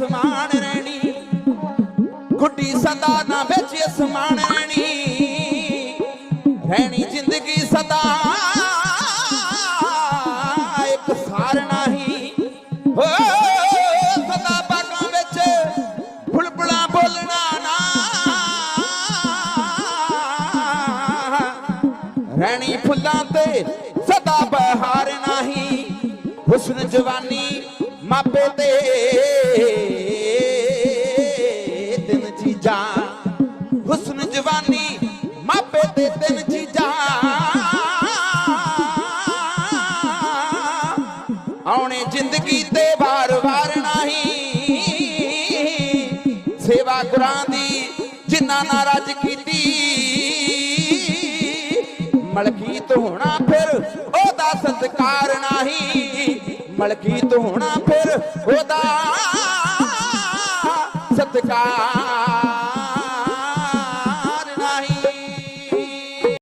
ਅਸਮਾਨ ਰਹਿਣੀ। ਗੁੱਡੀ ਸਦਾ ਨਾ ਵਿੱਚ ਅਸਮਾਨ ਰਹਿਣੀ। ਰਹਿਣੀ ਜ਼ਿੰਦਗੀ ਸਦਾ। ਇੱਕ ਸਾਰ ਨਹੀਂ। ਹੋ ਸਦਾ ਬਾਗਾਂ ਵਿੱਚ ਫੁੱਲਪੜਾ ਬੋਲਣਾ ਨਾ। ਰਹਿਣੀ ਫੁੱਲਾਂ ਤੇ ਸਦਾ ਬਹਾਰ ਨਹੀਂ। ਹੁਸਨ ਜਵਾਨੀ ਮਾਪੇ ਤੇ। ਚੀਜ਼ਾਂ ਹੁਸਨ ਜਵਾਨੀ ਮਾਪੇ ਦੇ ਤਿੰਨ ਚੀਜ਼ਾਂ ਆਉਣੇ ਜ਼ਿੰਦਗੀ ਤੇ ਵਾਰ-ਵਾਰ ਨਹੀਂ। ਸੇਵਾ ਗੁਰਾਂ ਦੀ ਜਿਨ੍ਹਾਂ ਨਾਲ ਰਾਜ ਕੀਤੀ। ਮਲਕੀਤ ਹੋਣਾ ਫਿਰ ਉਹਦਾ ਸਤਕਾਰ ਨਹੀਂ। ਮਲਕੀਤ ਹੋਣਾ ਫਿਰ ਉਹਦਾ ਸਤਕਾਰ